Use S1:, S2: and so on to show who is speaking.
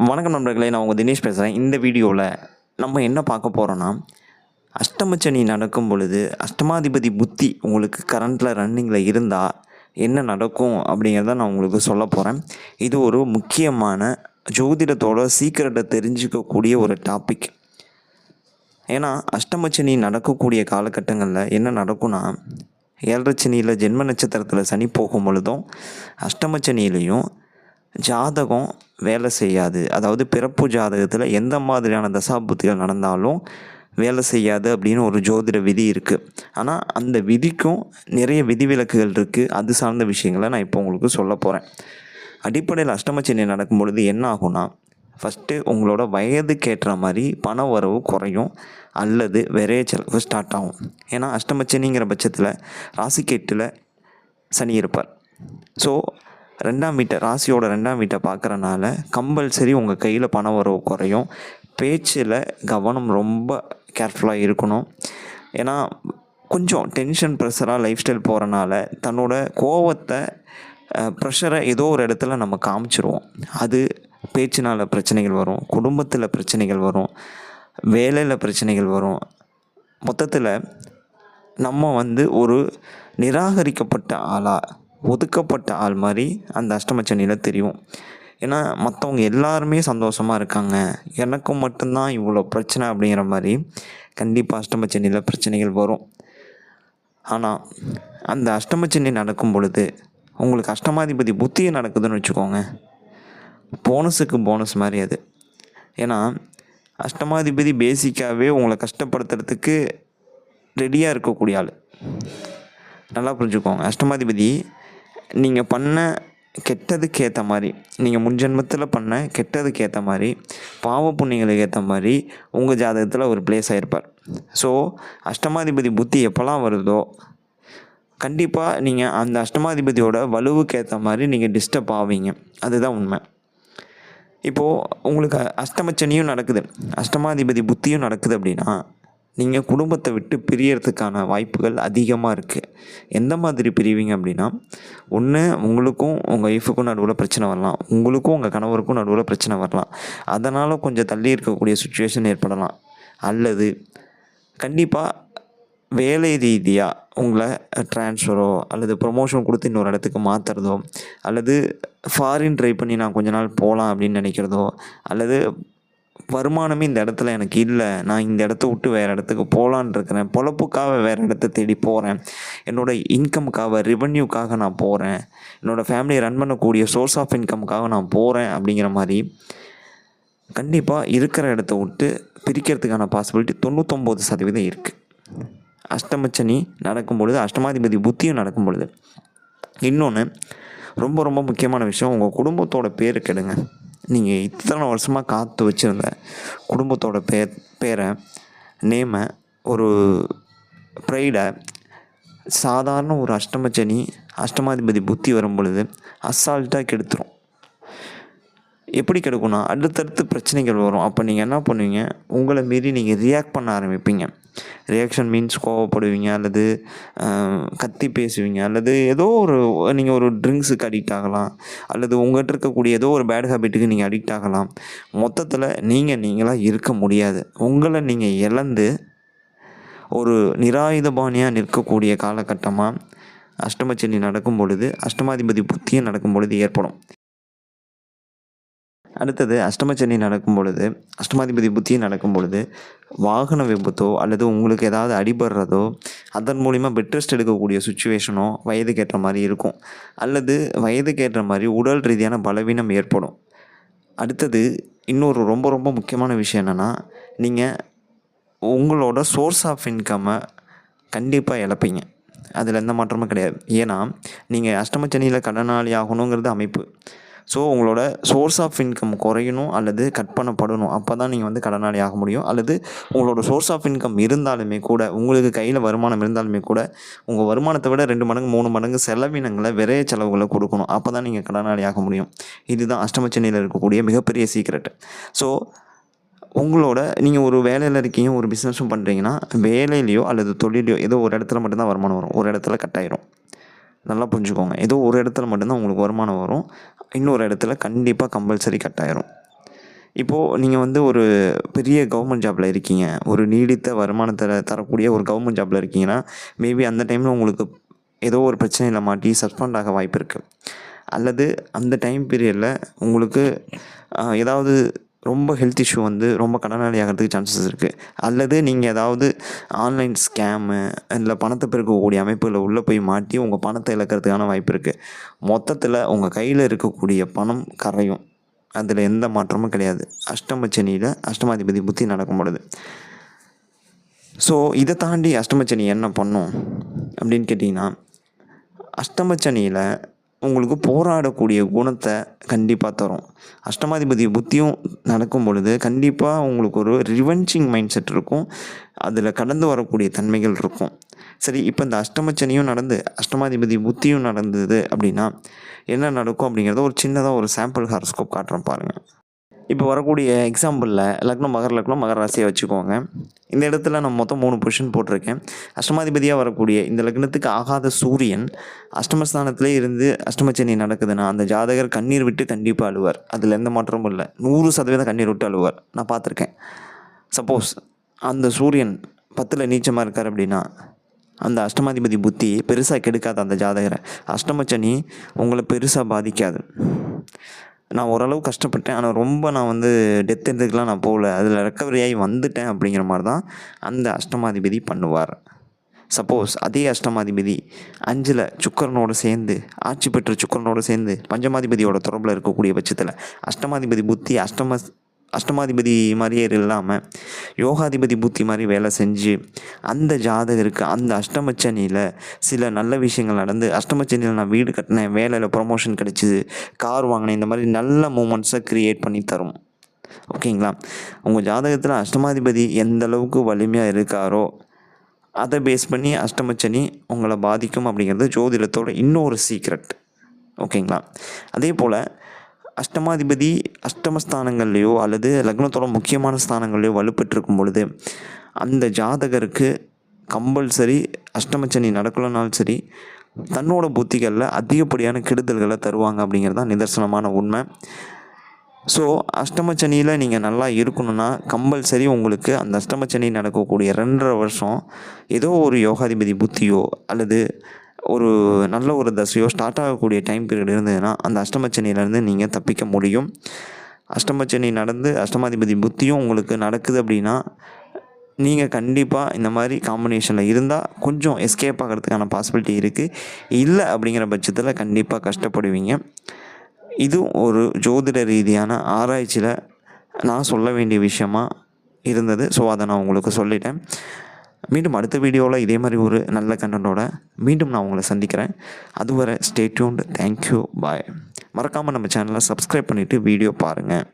S1: வணக்கம் நண்பர்களே நான் உங்கள் தினேஷ் பேசுகிறேன் இந்த வீடியோவில் நம்ம என்ன பார்க்க போகிறோன்னா அஷ்டமச்சனி நடக்கும் பொழுது அஷ்டமாதிபதி புத்தி உங்களுக்கு கரண்ட்டில் ரன்னிங்கில் இருந்தால் என்ன நடக்கும் அப்படிங்கிறத நான் உங்களுக்கு சொல்ல போகிறேன் இது ஒரு முக்கியமான ஜோதிடத்தோட சீக்கிரட்டை தெரிஞ்சுக்கக்கூடிய ஒரு டாபிக் ஏன்னா அஷ்டமச்சனி நடக்கக்கூடிய காலகட்டங்களில் என்ன நடக்கும்னா ஏழரைச்சனியில் ஜென்ம நட்சத்திரத்தில் சனி போகும் பொழுதும் அஷ்டமச்சனியிலையும் ஜாதகம் வேலை செய்யாது. அதாவது பிறப்பு ஜாதகத்தில் எந்த மாதிரியான தசாபுத்திகள் நடந்தாலும் வேலை செய்யாது அப்படின்னு ஒரு ஜோதிட விதி இருக்குது ஆனால் அந்த விதிக்கும் நிறைய விதிவிலக்குகள் இருக்குது அது சார்ந்த விஷயங்களை நான் இப்போ உங்களுக்கு சொல்ல போகிறேன் அடிப்படையில் அஷ்டமச்சனி நடக்கும் பொழுது என்ன ஆகும்னா ஃபஸ்ட்டு உங்களோட வயதுக்கேற்ற மாதிரி பண வரவு குறையும் அல்லது விரைய செலவு ஸ்டார்ட் ஆகும். ஏன்னா அஷ்டமச்சனிங்கிற பட்சத்தில் ராசிக்கேட்டில் சனி இருப்பார். ஸோ ரெண்டாம் வீட்டை ராசியோட ரெண்டாம் வீட்டை பார்க்குறனால கம்பல்சரி உங்கள் கையில் பண வரவு குறையும். பேச்சில் கவனம் ரொம்ப கேர்ஃபுல்லாக இருக்கணும். ஏன்னா கொஞ்சம் டென்ஷன் ப்ரெஷராக லைஃப் ஸ்டைல் போகிறனால தன்னோட கோவத்தை ப்ரெஷரை ஏதோ ஒரு இடத்துல நம்ம காமிச்சிருவோம். அது பேச்சினால் பிரச்சனைகள் வரும் குடும்பத்தில் பிரச்சனைகள் வரும் வேலையில் பிரச்சனைகள் வரும். மொத்தத்தில் நம்ம வந்து ஒரு நிராகரிக்கப்பட்ட ஆளாக ஒதுக்கப்பட்ட ஆள் மாதிரி அந்த அஷ்டமச்சனியில் தெரியும். ஏன்னா மற்றவங்க எல்லாருமே சந்தோஷமாக இருக்காங்க. எனக்கும் மட்டும்தான் இவ்வளோ பிரச்சனை அப்படிங்கிற மாதிரி கண்டிப்பாக அஷ்டமச்சனியில் பிரச்சனைகள் வரும். ஆனால் அந்த அஷ்டமச்சனி நடக்கும் பொழுது உங்களுக்கு அஷ்டமாதிபதி புத்தியை நடக்குதுன்னு வச்சுக்கோங்க. போனஸுக்கு போனஸ் மாதிரி அது. ஏன்னா அஷ்டமாதிபதி பேசிக்காகவே உங்களை கஷ்டப்படுத்துறதுக்கு ரெடியாக இருக்கக்கூடிய ஆள். நல்லா புரிஞ்சுக்கோங்க. அஷ்டமாதிபதி நீங்கள் பண்ண கெட்டதுக்கு ஏற்ற மாதிரி நீங்கள் முன்ஜென்மத்தில் பண்ண கெட்டதுக்கு ஏற்ற மாதிரி பாவ புண்ணியங்களுக்கு ஏற்ற மாதிரி உங்கள் ஜாதகத்தில் ஒரு பிளேஸ் ஆகிருப்பார் ஸோ அஷ்டமாதிபதி புத்தி எப்போல்லாம் வருதோ கண்டிப்பாக நீங்கள் அந்த அஷ்டமாதிபதியோட வலுவுக்கு ஏற்ற மாதிரி நீங்கள் டிஸ்டர்ப் ஆவீங்க. அதுதான் உண்மை. இப்போது உங்களுக்கு அஷ்டமச்சனியும் நடக்குது. அஷ்டமாதிபதி புத்தியும் நடக்குது அப்படின்னா நீங்கள் குடும்பத்தை விட்டு பிரியறதுக்கான வாய்ப்புகள் அதிகமாக இருக்குது எந்த மாதிரி பிரிவீங்க அப்படின்னா ஒன்று உங்களுக்கும் உங்கள் ஒய்ஃபுக்கும் நடுவில் பிரச்சனை வரலாம். உங்களுக்கும் உங்கள் கணவருக்கும் நடுவில் பிரச்சனை வரலாம். அதனால் கொஞ்சம் தள்ளி இருக்கக்கூடிய சுச்சுவேஷன் ஏற்படலாம். அல்லது கண்டிப்பாக வேலை ரீதியாக உங்களை ட்ரான்ஸ்ஃபரோ அல்லது ப்ரொமோஷன் கொடுத்து இன்னொரு இடத்துக்கு மாற்றுறதோ அல்லது ஃபாரின் ட்ரை பண்ணி நான் கொஞ்ச நாள் போகலாம் அப்படின்னு நினைக்கிறதோ அல்லது வருமானமே இந்த இடத்துல எனக்கு இல்லை. நான் இந்த இடத்த விட்டு வேறு இடத்துக்கு போகலான் இருக்கிறேன். பொழப்புக்காக வேறு இடத்த தேடி போகிறேன் என்னோடய இன்கமுக்காக ரெவன்யூக்காக நான் போகிறேன் என்னோடய ஃபேமிலியை ரன் பண்ணக்கூடிய சோர்ஸ் ஆஃப் இன்கமுக்காக நான் போகிறேன் அப்படிங்கிற மாதிரி கண்டிப்பாக இருக்கிற இடத்த விட்டு பிரிக்கிறதுக்கான பாசிபிலிட்டி தொண்ணூத்தொம்பது சதவீதம் இருக்குது அஷ்டமச்சனி நடக்கும் பொழுது அஷ்டமாதிபதி புத்தியும் நடக்கும் பொழுது. இன்னொன்று ரொம்ப ரொம்ப முக்கியமான விஷயம் உங்கள் குடும்பத்தோட பேர் கெடுங்க. நீங்கள் இத்தனை வருஷமாக காத்து வச்சுருந்த குடும்பத்தோட பேர் பேரை நேமை ஒரு ப்ரைடை சாதாரண ஒரு அஷ்டமச்சனி அஷ்டமாதிபதி புத்தி வரும் பொழுது அசால்ட்டாக கெடுத்துரும். எப்படி கெடுக்குன்னா அடுத்தடுத்து பிரச்சனைகள் வரும். அப்போ நீங்கள் என்ன பண்ணுவீங்க? உங்களை மீறி நீங்கள் ரியாக்ட் பண்ண ஆரம்பிப்பீங்க. ரியாக்ஷன் மீன்ஸ் கோவப்படுவீங்க அல்லது கத்தி பேசுவீங்க அல்லது ஏதோ ஒரு நீங்கள் ஒரு ட்ரிங்க்ஸுக்கு அடிக்ட் ஆகலாம் அல்லது உங்கள்கிட்ட இருக்கக்கூடிய ஏதோ ஒரு பேட் ஹேபிட்டுக்கு நீங்கள் அடிக்ட் ஆகலாம். மொத்தத்தில் நீங்கள் நீங்களாக இருக்க முடியாது. உங்களை நீங்கள் இழந்து ஒரு நிராயுதபாணியாக நிற்கக்கூடிய காலகட்டமாக அஷ்டமச்சனி நடக்கும் பொழுது அஷ்டமாதிபதி புத்தியும் நடக்கும் பொழுது ஏற்படும். அடுத்தது அஷ்டமச்சனி நடக்கும் பொழுது அஷ்டமாதிபதி புத்தியும் நடக்கும் பொழுது வாகன விபத்தோ அல்லது உங்களுக்கு ஏதாவது அடிபடுறதோ அதன் மூலிமா பெட் ரெஸ்ட் எடுக்கக்கூடிய சுச்சுவேஷனோ வயதுக்கேற்ற மாதிரி இருக்கும். அல்லது வயதுக்கேற்ற மாதிரி உடல் ரீதியான பலவீனம் ஏற்படும். அடுத்தது இன்னொரு ரொம்ப ரொம்ப முக்கியமான விஷயம் என்னென்னா நீங்கள் உங்களோட சோர்ஸ் ஆஃப் இன்கம்மை கண்டிப்பாக இழப்பீங்க. அதில் எந்த மாற்றமும் கிடையாது. ஏன்னா நீங்கள் அஷ்டமச்சனியில் கடனாளி ஆகணுங்கிறது அமைப்பு. ஸோ உங்களோட சோர்ஸ் ஆஃப் இன்கம் குறையணும் அல்லது கட் பண்ணப்படணும். அப்போ தான் நீங்கள் வந்து கடனாளி ஆக முடியும். அல்லது உங்களோட சோர்ஸ் ஆஃப் இன்கம் இருந்தாலுமே கூட உங்களுக்கு கையில் வருமானம் இருந்தாலுமே கூட உங்கள் வருமானத்தை விட ரெண்டு மடங்கு மூணு மடங்கு செலவினங்களை விரைய செலவுகளை கொடுக்கணும். அப்போ தான் நீங்கள் கடனாளி ஆக முடியும். இதுதான் அஷ்டமச்சனியில் இருக்கக்கூடிய மிகப்பெரிய சீக்ரெட் ஸோ உங்களோட நீங்கள் ஒரு வேலையில் இருக்கீங்க ஒரு பிஸ்னஸும் பண்ணுறீங்கன்னா வேலையிலையோ அல்லது தொழிலையோ ஏதோ ஒரு இடத்துல மட்டும்தான் வருமானம் வரும். ஒரு இடத்துல கட் ஆயிரும். நல்லா புரிஞ்சுக்கோங்க. ஏதோ ஒரு இடத்துல மட்டும்தான் உங்களுக்கு வருமானம் வரும். இன்னொரு இடத்துல கண்டிப்பாக கம்பல்சரி கட் ஆயிரும். இப்போது நீங்கள் வந்து ஒரு பெரிய கவர்மெண்ட் ஜாப்பில் இருக்கீங்க. ஒரு நீடித்த வருமானத்தை தரக்கூடிய ஒரு கவர்மெண்ட் ஜாப்பில் இருக்கீங்கன்னா மேபி அந்த டைமில் உங்களுக்கு ஏதோ ஒரு பிரச்சனையில் மாட்டி சஸ்பெண்ட் ஆக வாய்ப்பு இருக்குது அல்லது அந்த டைம் பீரியடில் உங்களுக்கு ஏதாவது ரொம்ப ஹெல்த் இஷ்யூ வந்து ரொம்ப கடனாளி ஆகிறதுக்கு சான்சஸ் இருக்குது அல்லது நீங்கள் ஏதாவது ஆன்லைன் ஸ்கேமு இல்லை பணத்தை பெருக்கக்கூடிய அமைப்புகளில் உள்ளே போய் மாட்டி உங்கள் பணத்தை இழக்கிறதுக்கான வாய்ப்பு இருக்குது மொத்தத்தில் உங்கள் கையில் இருக்கக்கூடிய பணம் கரையும். அதில் எந்த மாற்றமும் கிடையாது. அஷ்டமச்சனியில் அஷ்டமாதிபதி புத்தி நடக்கும் பொழுது. ஸோ இதை தாண்டி அஷ்டமச்சனி என்ன பண்ணும் அப்படின்னு கேட்டிங்கன்னா அஷ்டமச்சனியில் உங்களுக்கு போராடக்கூடிய குணத்தை கண்டிப்பாக தரும். அஷ்டமாதிபதி புத்தியும் நடக்கும் பொழுது கண்டிப்பாக உங்களுக்கு ஒரு ரிவென்ச்சிங் மைண்ட் செட் இருக்கும். அதில் கடந்து வரக்கூடிய தன்மைகள் இருக்கும். சரி இப்போ இந்த அஷ்டமச்சனியும் நடந்து அஷ்டமாதிபதி புத்தியும் நடந்தது அப்படின்னா என்ன நடக்கும் அப்படிங்கிறத ஒரு சின்னதாக ஒரு சாம்பிள் ஹாரோஸ்கோப் காட்டுறேன் பாருங்கள் இப்போ வரக்கூடிய எக்ஸாம்பிளில் லக்னம் மகர் லக்னம் மகர ராசியை வச்சுக்கோங்க. இந்த இடத்துல நான் மொத்தம் மூணு பொசிஷன் போட்டிருக்கேன். அஷ்டமாதிபதியாக வரக்கூடிய இந்த லக்னத்துக்கு ஆகாத சூரியன் அஷ்டமஸ்தானத்திலே இருந்து அஷ்டமச்சனி நடக்குதுன்னா அந்த ஜாதகர் கண்ணீர் விட்டு கண்டிப்பாக அழுவார். அதில் எந்த மாற்றமும் இல்லை. நூறு சதவீதம் கண்ணீர் விட்டு அழுவார். நான் பார்த்துருக்கேன். சப்போஸ் அந்த சூரியன் பத்தில் நீச்சமாக இருக்கார் அப்படின்னா அந்த அஷ்டமாதிபதி புத்தி பெருசாக கெடுக்காது அந்த ஜாதகரை. அஷ்டமச்சனி உங்களை பெருசாக பாதிக்காது. நான் ஓரளவு கஷ்டப்பட்டேன். ஆனால் ரொம்ப நான் வந்து டெத் எடுத்துக்கலாம் நான் போகல. அதில் ரெக்கவரி ஆகி வந்துட்டேன் அப்படிங்கிற மாதிரி தான் அந்த அஷ்டமாதிபதி பண்ணுவார். சப்போஸ் அதே அஷ்டமாதிபதி அஞ்சில் சுக்கரனோடு சேர்ந்து ஆட்சி பெற்ற சுக்கரனோடு சேர்ந்து பஞ்சமாதிபதியோட தொடர்பில் இருக்கக்கூடிய பட்சத்தில் அஷ்டமாதிபதி புத்தி அஷ்டம அஷ்டமாதிபதி மாதிரியே இல்லாமல் யோகாதிபதி புத்தி மாதிரி வேலை செஞ்சு அந்த ஜாதகருக்கு அந்த அஷ்டமச்சனியில் சில நல்ல விஷயங்கள் நடந்து அஷ்டமச்சனியில் நான் வீடு கட்டினேன் வேலையில் ப்ரொமோஷன் கிடச்சிது கார் வாங்கினேன் இந்த மாதிரி நல்ல மூமெண்ட்ஸை க்ரியேட் பண்ணி தரும். ஓகேங்களா? உங்கள் ஜாதகத்தில் அஷ்டமாதிபதி எந்த அளவுக்கு வலிமையாக இருக்காரோ அதை பேஸ் பண்ணி அஷ்டமச்சனி உங்களை பாதிக்கும் அப்படிங்கிறது ஜோதிடத்தோட இன்னொரு சீக்ரெட் ஓகேங்களா? அதே போல் அஷ்டமாதிபதி அஷ்டமஸ்தானங்கள்லையோ அல்லது லக்னத்தோட முக்கியமான ஸ்தானங்கள்லையோ வலுப்பெற்றிருக்கும் பொழுது அந்த ஜாதகருக்கு கம்பல்சரி அஷ்டமச்சனி நடக்கலனாலும் சரி தன்னோட புத்திகளில் அதிகப்படியான கெடுதல்களை தருவாங்க அப்படிங்கிறது தான் நிதர்சனமான உண்மை. ஸோ அஷ்டமச்சனியில் நீங்கள் நல்லா இருக்கணும்னா கம்பல்சரி உங்களுக்கு அந்த அஷ்டமச்சனி நடக்கக்கூடிய ரெண்டரை வருஷம் ஏதோ ஒரு யோகாதிபதி புத்தியோ அல்லது ஒரு நல்ல ஒரு தசையோ ஸ்டார்ட் ஆகக்கூடிய டைம் பீரியட் இருந்ததுன்னா அந்த அஷ்டமச்சனியிலேருந்து நீங்கள் தப்பிக்க முடியும். அஷ்டமச்சனி நடந்து அஷ்டமாதிபதி புத்தியும் உங்களுக்கு நடக்குது அப்படின்னா நீங்கள் கண்டிப்பாக இந்த மாதிரி காம்பினேஷனில் இருந்தால் கொஞ்சம் எஸ்கேப் ஆகிறதுக்கான பாசிபிலிட்டி இருக்குது இல்லை அப்படிங்கிற பட்சத்தில் கண்டிப்பாக கஷ்டப்படுவீங்க. இதுவும் ஒரு ஜோதிட ரீதியான ஆராய்ச்சியில் நான் சொல்ல வேண்டிய விஷயமாக இருந்தது. ஸோ அதை நான் உங்களுக்கு சொல்லிட்டேன். மீண்டும் அடுத்த வீடியோவில் இதே மாதிரி ஒரு நல்ல கண்டனோட மீண்டும் நான் உங்களை சந்திக்கிறேன். அதுவரை ஸ்டே டியூன்டு தேங்க்யூ பாய் மறக்காமல் நம்ம சேனலை சப்ஸ்கிரைப் பண்ணிவிட்டு வீடியோ பாருங்கள்